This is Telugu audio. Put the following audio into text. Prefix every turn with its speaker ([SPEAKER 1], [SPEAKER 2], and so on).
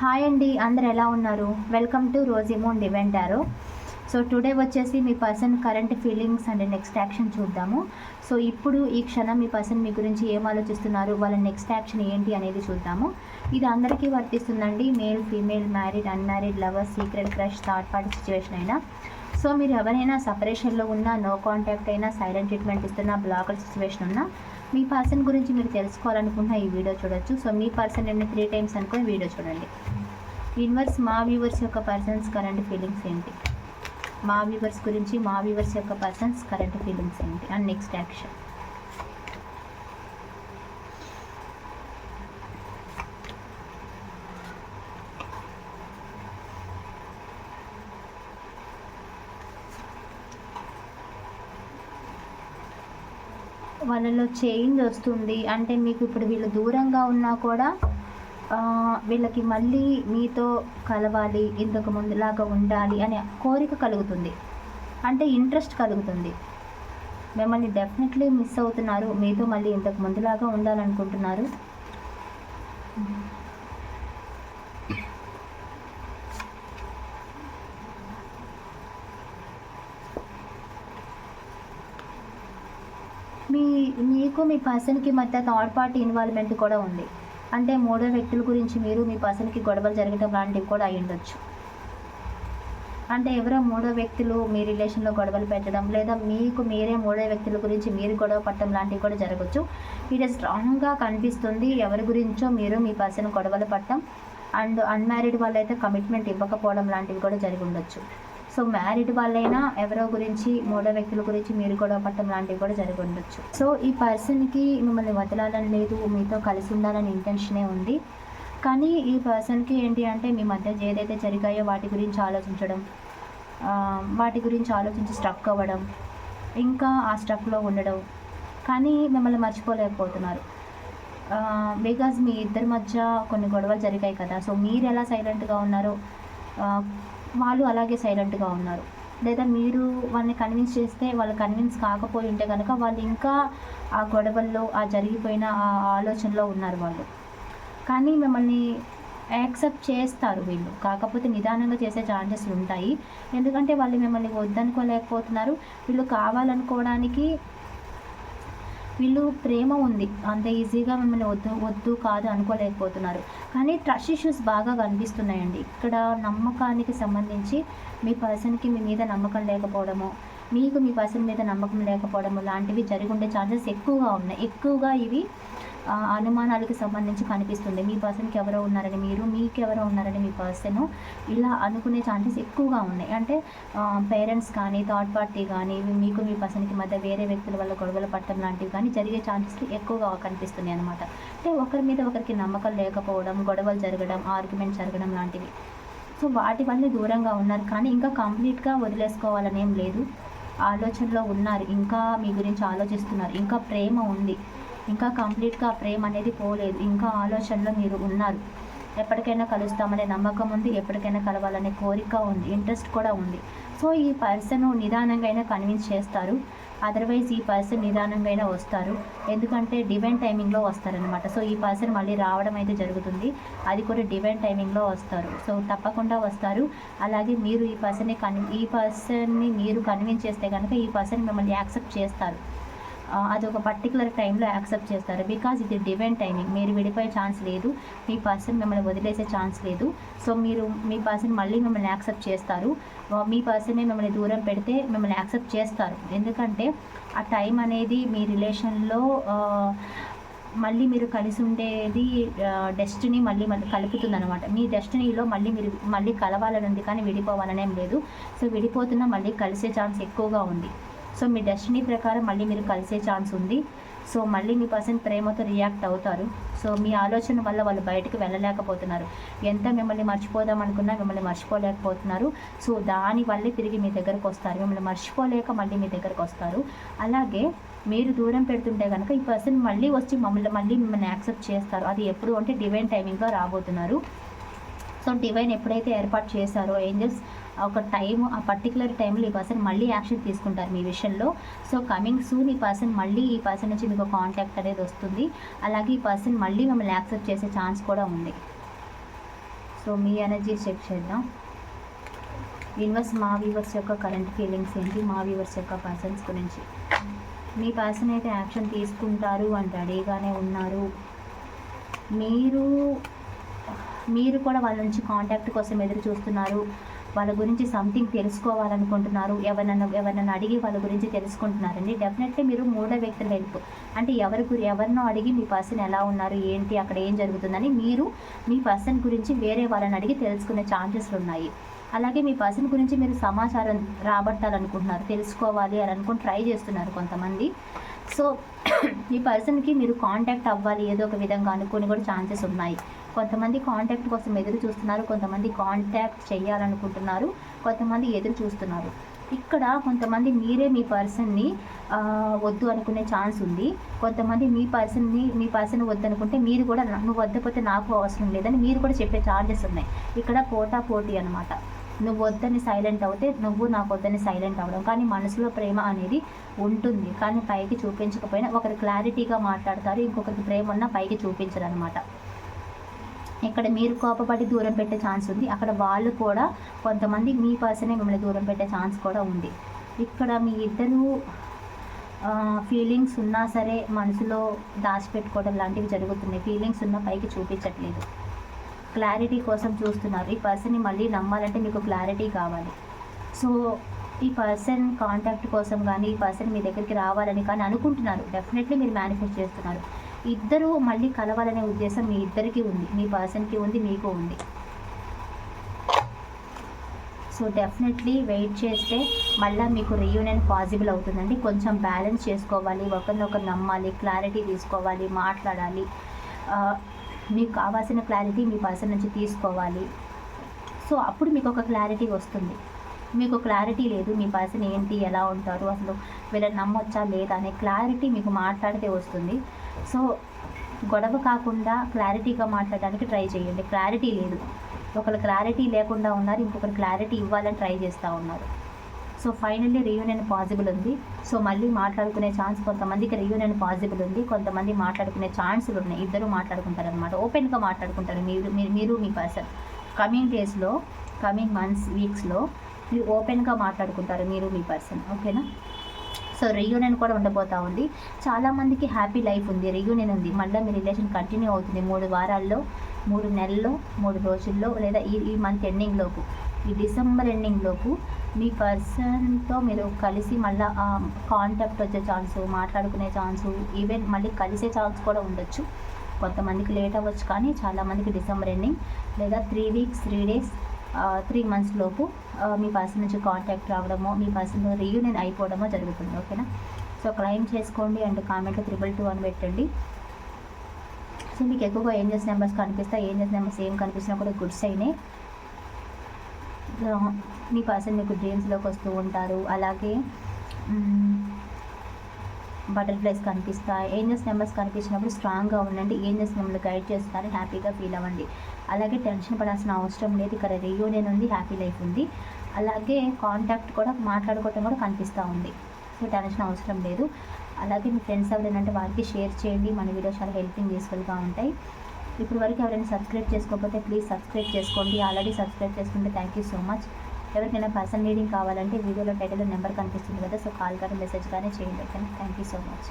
[SPEAKER 1] హాయ్ అండి అందరు ఎలా ఉన్నారు? వెల్కమ్ టు రోజిమోన్ డివెంటారో సో టుడే వచ్చేసి మీ person current feelings and next action చూద్దాము. సో ఇప్పుడు ఈ క్షణం మీ పర్సన్ మీ గురించి ఏం ఆలోచిస్తున్నారు? వాళ్ళ నెక్స్ట్ యాక్షన్ ఏంటి అనేది చూద్దాము. ఇది అందరికీ వర్తిస్తుందండి. Male female married unmarried lover secret crush third party situation అయినా. సో మీరు ఎవరైనా సపరేషన్లో ఉన్నా నో కాంటాక్ట్ అయినా సైలెంట్ ట్రీట్మెంట్ ఇస్తున్నా బ్లాకర్ సిచ్యువేషన్ ఉన్నా మీ పర్సన్ గురించి మీరు తెలుసుకోవాలనుకున్న ఈ వీడియో చూడొచ్చు. సో మీ పర్సన్ నేను త్రీ టైమ్స్ అనుకుని వీడియో చూడండి. విన్వర్స్ మా వ్యూవర్స్ యొక్క పర్సన్స్ కరెంట్ ఫీలింగ్స్ ఏంటి? మా వ్యూవర్స్ గురించి మా వ్యూవర్స్ యొక్క పర్సన్స్ కరెంట్ ఫీలింగ్స్ ఏంటి? అండ్ నెక్స్ట్ యాక్షన్ వాళ్ళలో చేంజ్ వస్తుంది. అంటే మీకు ఇప్పుడు వీళ్ళు దూరంగా ఉన్నా కూడా వీళ్ళకి మళ్ళీ మీతో కలవాలి ఇంతకు ముందులాగా ఉండాలి అనే కోరిక కలుగుతుంది. అంటే ఇంట్రెస్ట్ కలుగుతుంది. మిమ్మల్ని డెఫినెట్లీ మిస్ అవుతున్నారు. మీతో మళ్ళీ ఇంతకు ముందులాగా ఉండాలనుకుంటున్నారు. మీ మీకు మీ పర్సన్కి మధ్య థర్డ్ పార్టీ ఇన్వాల్వ్మెంట్ కూడా ఉంది. అంటే మూడో వ్యక్తుల గురించి మీరు మీ పర్సన్కి గొడవలు జరగడం లాంటివి కూడా అయి ఉండొచ్చు. అంటే ఎవరో మూడో వ్యక్తులు మీ రిలేషన్లో గొడవలు పెట్టడం లేదా మీకు మీరే మూడో వ్యక్తుల గురించి మీరు గొడవ పట్టడం లాంటివి కూడా జరగచ్చు. ఇది స్ట్రాంగ్గా కనిపిస్తుంది ఎవరి గురించో మీరు మీ పర్సన్ గొడవలు పట్టడం అండ్ అన్మ్యారీడ్ వాళ్ళైతే కమిట్మెంట్ ఇవ్వకపోవడం లాంటివి కూడా జరిగి ఉండొచ్చు. సో మ్యారీడ్ వాళ్ళైనా ఎవరో గురించి మూడో వ్యక్తుల గురించి మీరు గొడవ పట్టడం లాంటివి కూడా జరిగి ఉండొచ్చు. సో ఈ పర్సన్కి మిమ్మల్ని వదలాలని లేదు మీతో కలిసి ఉండాలని ఇంటెన్షనే ఉంది. కానీ ఈ పర్సన్కి ఏంటి అంటే మీ మధ్య ఏదైతే జరిగాయో వాటి గురించి ఆలోచించడం వాటి గురించి ఆలోచించి స్ట్రక్ అవ్వడం ఇంకా ఆ స్ట్రక్లో ఉండడం. కానీ మిమ్మల్ని మర్చిపోలేకపోతున్నారు. బికాజ్ మీ ఇద్దరి మధ్య కొన్ని గొడవలు జరిగాయి కదా. సో మీరు ఎలా సైలెంట్గా ఉన్నారో వాళ్ళు అలాగే సైలెంట్గా ఉన్నారు. లేదా మీరు వాళ్ళని కన్విన్స్ చేస్తే వాళ్ళు కన్విన్స్ కాకపోయి ఉంటే కనుక వాళ్ళు ఇంకా ఆ గొడవల్లో ఆ జరిగిపోయిన ఆ ఆలోచనలో ఉన్నారు వాళ్ళు. కానీ మిమ్మల్ని యాక్సెప్ట్ చేస్తారు వీళ్ళు. కాకపోతే నిదానంగా చేసే ఛాన్సెస్ ఉంటాయి. ఎందుకంటే వాళ్ళు మిమ్మల్ని వద్దనుకోలేకపోతున్నారు. వీళ్ళు కావాలనుకోవడానికి వీళ్ళు ప్రేమ ఉంది. అంత ఈజీగా మిమ్మల్ని వద్దు వద్దు కాదు అనుకోలేకపోతున్నారు. కానీ ట్రస్ట్ ఇష్యూస్ బాగా కనిపిస్తున్నాయండి. ఇక్కడ నమ్మకానికి సంబంధించి మీ పర్సన్కి మీ మీద నమ్మకం లేకపోవడము మీకు మీ పర్సన్ మీద నమ్మకం లేకపోవడము లాంటివి జరిగి ఉండే ఛాన్సెస్ ఎక్కువగా ఉన్నాయి. ఎక్కువగా ఇవి అనుమానాలకు సంబంధించి కనిపిస్తుంది. మీ పర్సన్కి ఎవరో ఉన్నారని మీరు మీకు ఎవరో ఉన్నారని మీ పర్సన్ ఇలా అనుకునే ఛాన్సెస్ ఎక్కువగా ఉన్నాయి. అంటే పేరెంట్స్ కానీ థర్డ్ పార్టీ కానీ మీకు మీ పర్సన్కి మధ్య వేరే వ్యక్తుల వల్ల గొడవలు పట్టడం లాంటివి కానీ జరిగే ఛాన్సెస్ ఎక్కువగా కనిపిస్తున్నాయి అనమాట అంటే ఒకరి మీద ఒకరికి నమ్మకం లేకపోవడం గొడవలు జరగడం ఆర్గ్యుమెంట్ జరగడం లాంటివి. సో వాటి వల్ల దూరంగా ఉన్నారు. కానీ ఇంకా కంప్లీట్గా వదిలేసుకోవాలనేం లేదు. ఆలోచనలో ఉన్నారు. ఇంకా మీ గురించి ఆలోచిస్తున్నారు. ఇంకా ప్రేమ ఉంది. ఇంకా కంప్లీట్గా ప్రేమ అనేది పోలేదు. ఇంకా ఆలోచనలో మీరు ఉన్నారు. ఎప్పటికైనా కలుస్తామనే నమ్మకం ఉంది ఎప్పటికైనా కలవాలనే కోరిక ఉంది ఇంట్రెస్ట్ కూడా ఉంది. సో ఈ పర్సన్ నిదానంగా అయినా కన్విన్స్ చేస్తారు. అదర్వైజ్ ఈ పర్సన్ నిదానంగా అయినా వస్తారు. ఎందుకంటే డివైన్ టైమింగ్లో వస్తారనమాట సో ఈ పర్సన్ మళ్ళీ రావడం అయితే జరుగుతుంది. అది కూడా డివైన్ టైమింగ్లో వస్తారు. సో తప్పకుండా వస్తారు. అలాగే మీరు ఈ పర్సన్ని కన్ ఈ పర్సన్ని మీరు కన్విన్స్ చేస్తే కనుక ఈ పర్సన్ మిమ్మల్ని యాక్సెప్ట్ చేస్తారు. అది ఒక పర్టికులర్ టైంలో యాక్సెప్ట్ చేస్తారు. బికాజ్ ఇది డివైన్ టైమింగ్ మీరు విడిపోయే ఛాన్స్ లేదు. మీ పర్సన్ మిమ్మల్ని వదిలేసే ఛాన్స్ లేదు. సో మీరు మీ పర్సన్ మళ్ళీ మిమ్మల్ని యాక్సెప్ట్ చేస్తారు. మీ పర్సనే మిమ్మల్ని దూరం పెడితే మిమ్మల్ని యాక్సెప్ట్ చేస్తారు. ఎందుకంటే ఆ టైం అనేది మీ రిలేషన్లో మళ్ళీ మీరు కలిసి ఉండేది డెస్టినీ మళ్ళీ మళ్ళీ కలుపుతుంది అనమాట మీ డెస్టినీలో మళ్ళీ మీరు మళ్ళీ కలవాలని ఉంది కానీ విడిపోవాలనేం లేదు. సో విడిపోతున్నా మళ్ళీ కలిసే ఛాన్స్ ఎక్కువగా ఉంది. సో మీ డెస్టినీ ప్రకారం మళ్ళీ మీరు కలిసే ఛాన్స్ ఉంది. సో మళ్ళీ మీ పర్సన్ ప్రేమతో రియాక్ట్ అవుతారు. సో మీ ఆలోచన వల్ల వాళ్ళు బయటకు వెళ్ళలేకపోతున్నారు. ఎంత మిమ్మల్ని మర్చిపోదాం అనుకున్నా మిమ్మల్ని మర్చిపోలేకపోతున్నారు. సో దాని వల్లే తిరిగి మీ దగ్గరకు వస్తారు. మిమ్మల్ని మర్చిపోలేక మళ్ళీ మీ దగ్గరకు వస్తారు. అలాగే మీరు దూరం పెడుతుంటే కనుక ఈ పర్సన్ మళ్ళీ వచ్చి మమ్మల్ని మళ్ళీ మిమ్మల్ని యాక్సెప్ట్ చేస్తారు. అది ఎప్పుడు అంటే డివైన్ టైమింగ్గా రాబోతున్నారు. సో డివైన్ ఎప్పుడైతే ఏర్పాటు చేశారో ఏంజల్స్ ఒక టైం ఆ పర్టికులర్ టైంలో ఈ పర్సన్ మళ్ళీ యాక్షన్ తీసుకుంటారు మీ విషయంలో. సో కమింగ్ సూన్ ఈ పర్సన్ మళ్ళీ ఈ పర్సన్ నుంచి మీకు కాంటాక్ట్ అనేది వస్తుంది. అలాగే ఈ పర్సన్ మళ్ళీ మిమ్మల్ని యాక్సెప్ట్ చేసే ఛాన్స్ కూడా ఉంది. సో మీ ఎనర్జీ చెక్ చేద్దాం. యూనివర్స్ మా వ్యూవర్స్ యొక్క కరెంట్ ఫీలింగ్స్ ఏంటి? మా వ్యూవర్స్ యొక్క పర్సన్స్ గురించి. మీ పర్సన్ అయితే యాక్షన్ తీసుకుంటారు అని రెడీగానే ఉన్నారు. మీరు మీరు కూడా వాళ్ళ నుంచి కాంటాక్ట్ కోసం ఎదురు చూస్తున్నారు. వాళ్ళ గురించి సంథింగ్ తెలుసుకోవాలనుకుంటున్నారు. ఎవరినన్నా ఎవరినన్నా అడిగి వాళ్ళ గురించి తెలుసుకుంటున్నారండి. డెఫినెట్లీ మీరు మూడో వ్యక్తుల హెల్ప్ అంటే ఎవరి గురి ఎవరినో అడిగి మీ పర్సన్ ఎలా ఉన్నారు ఏంటి అక్కడ ఏం జరుగుతుందని మీరు మీ పర్సన్ గురించి వేరే వాళ్ళని అడిగి తెలుసుకునే ఛాన్సెస్లు ఉన్నాయి. అలాగే మీ పర్సన్ గురించి మీరు సమాచారం రాబట్టాలనుకుంటున్నారు తెలుసుకోవాలి అని అనుకుని ట్రై చేస్తున్నారు కొంతమంది. సో ఈ పర్సన్కి మీరు కాంటాక్ట్ అవ్వాలి ఏదో ఒక విధంగా అనుకుని కూడా ఛాన్సెస్ ఉన్నాయి. కొంతమంది కాంటాక్ట్ కోసం ఎదురు చూస్తున్నారు కొంతమంది కాంటాక్ట్ చేయాలనుకుంటున్నారు కొంతమంది ఎదురు చూస్తున్నారు. ఇక్కడ కొంతమంది మీరే మీ పర్సన్ని వద్దు అనుకునే ఛాన్స్ ఉంది. కొంతమంది మీ పర్సన్ని మీ పర్సన్ వద్దనుకుంటే మీరు కూడా నువ్వు వద్దపోతే నాకు అవసరం లేదని మీరు కూడా చెప్పే ఛాన్సెస్ ఉన్నాయి. ఇక్కడ పోటా పోటీ అనమాట నువ్వు వద్దని సైలెంట్ అవుతే నువ్వు నాకు వద్దని సైలెంట్ అవ్వడం. కానీ మనసులో ప్రేమ అనేది ఉంటుంది. కానీ పైకి చూపించకపోయినా ఒకరు క్లారిటీగా మాట్లాడతారు ఇంకొకరికి ప్రేమ ఉన్నా పైకి చూపించరు అనమాట ఇక్కడ మీరు కోపపడి దూరం పెట్టే ఛాన్స్ ఉంది. అక్కడ వాళ్ళు కూడా కొంతమంది మీ పర్సనే మిమ్మల్ని దూరం పెట్టే ఛాన్స్ కూడా ఉంది. ఇక్కడ మీ ఇద్దరు ఫీలింగ్స్ ఉన్నా సరే మనసులో దాచిపెట్టుకోవడం లాంటివి జరుగుతున్నాయి. ఫీలింగ్స్ ఉన్న పైకి చూపించట్లేదు. క్లారిటీ కోసం చూస్తున్నారు. ఈ పర్సన్ని మళ్ళీ నమ్మాలంటే మీకు క్లారిటీ కావాలి. సో ఈ పర్సన్ కాంటాక్ట్ కోసం కానీ ఈ పర్సన్ మీ దగ్గరికి రావాలని కానీ అనుకుంటున్నారు. డెఫినెట్లీ మీరు మేనిఫెస్ట్ చేస్తున్నారు. ఇద్దరు మళ్ళీ కలవాలనే ఉద్దేశం మీ ఇద్దరికి ఉంది. మీ పర్సన్కి ఉంది మీకు ఉంది. సో డెఫినెట్లీ వెయిట్ చేస్తే మళ్ళీ మీకు రీయూనియన్ పాసిబుల్ అవుతుందండి. కొంచెం బ్యాలెన్స్ చేసుకోవాలి ఒకరినొకరు నమ్మాలి క్లారిటీ తీసుకోవాలి మాట్లాడాలి. Uh, మీకు కావాల్సిన క్లారిటీ మీ పర్సన్ నుంచి తీసుకోవాలి. సో అప్పుడు మీకు ఒక క్లారిటీ వస్తుంది. మీకు క్లారిటీ లేదు మీ పర్సన్ ఏంటి ఎలా ఉంటారు అసలు వీళ్ళని నమ్మొచ్చా లేదా అనే క్లారిటీ మీకు మాట్లాడితే వస్తుంది. సో గొడవ కాకుండా క్లారిటీగా మాట్లాడడానికి ట్రై చేయండి. క్లారిటీ లేదు. ఒకరు క్లారిటీ లేకుండా ఉన్నారు ఇంకొకరు క్లారిటీ ఇవ్వాలని ట్రై చేస్తూ ఉన్నారు. సో ఫైనల్లీ రీయూనియన్ పాసిబుల్ ఉంది. సో మళ్ళీ మాట్లాడుకునే ఛాన్స్ కొంతమందికి రీయూనియన్ పాసిబుల్ ఉంది. కొంతమంది మాట్లాడుకునే ఛాన్సులు ఉన్నాయి. ఇద్దరు మాట్లాడుకుంటారు అనమాట ఓపెన్గా మాట్లాడుకుంటారు మీరు మీరు మీరు మీ పర్సన్. కమింగ్ డేస్లో కమింగ్ మంత్స్ వీక్స్లో మీరు ఓపెన్గా మాట్లాడుకుంటారు మీరు మీ పర్సన్. ఓకేనా? సో రీయూనియన్ కూడా ఉండబోతా ఉంది. చాలామందికి హ్యాపీ లైఫ్ ఉంది. రీయూనియన్ ఉంది. మళ్ళీ మీ రిలేషన్ కంటిన్యూ అవుతుంది. మూడు వారాల్లో మూడు నెలల్లో మూడు రోజుల్లో లేదా ఈ ఈ మంత్ ఎండింగ్ లోపు ఈ డిసెంబర్ ఎండింగ్లోపు మీ పర్సన్తో మీరు కలిసి మళ్ళీ కాంటాక్ట్ వచ్చే ఛాన్సు మాట్లాడుకునే ఛాన్సు ఈవెన్ మళ్ళీ కలిసే ఛాన్స్ కూడా ఉండొచ్చు. కొంతమందికి లేట్ అవ్వచ్చు కానీ చాలామందికి డిసెంబర్ ఎండింగ్ లేదా three weeks three days three months లోపు మీ పర్సన్ నుంచి కాంటాక్ట్ రావడమో మీ పర్సన్ రీయూనియన్ అయిపోవడమో జరుగుతుంది. ఓకేనా? సో క్లైమ్ చేసుకోండి అండ్ కామెంట్లో త్రిబుల్ టూ అని పెట్టండి. సో మీకు ఎక్కువగా ఏంజెస్ నెంబర్స్ కనిపిస్తాయి ఏంజెస్ నెంబర్స్ ఏం కనిపించినా కూడా గుడ్స్ అయినాయి మీ పర్సన్ మీకు డ్రీమ్స్లోకి వస్తూ ఉంటారు. అలాగే బటర్ఫ్లైస్ కనిపిస్తాయి. ఏంజెస్ నెంబర్స్ కనిపించినప్పుడు స్ట్రాంగ్గా ఉండండి. ఏంజెస్ మిమ్మల్ని గైడ్ చేస్తారు. హ్యాపీగా ఫీల్ అవ్వండి. అలాగే టెన్షన్ పడాల్సిన అవసరం లేదు. ఇక్కడ రీయూనియన్ ఉంది హ్యాపీ లైఫ్ ఉంది. అలాగే కాంటాక్ట్ కూడా మాట్లాడుకోవటం కూడా కనిపిస్తూ ఉంది. సో టెన్షన్ అవసరం లేదు. అలాగే మీ ఫ్రెండ్స్ ఎవరైనా అంటే వారికి షేర్ చేయండి. మన వీడియోస్ చాలా హెల్పింగ్ యూస్ఫుల్గా ఉంటాయి. ఇప్పుడు వరకు ఎవరైనా సబ్స్క్రైబ్ చేసుకోకపోతే ప్లీజ్ సబ్స్క్రైబ్ చేసుకోండి. ఆల్రెడీ సబ్స్క్రైబ్ చేసుకుంటే థ్యాంక్ యూ సో మచ్ ఎవరికైనా పర్సన్ రీడింగ్ కావాలంటే వీడియోలో టైటిల్ నెంబర్ కనిపిస్తుంది కదా సో కాల్ కానీ మెసేజ్ కానీ చేయండి. ఓకేనా థ్యాంక్ యూ సో మచ్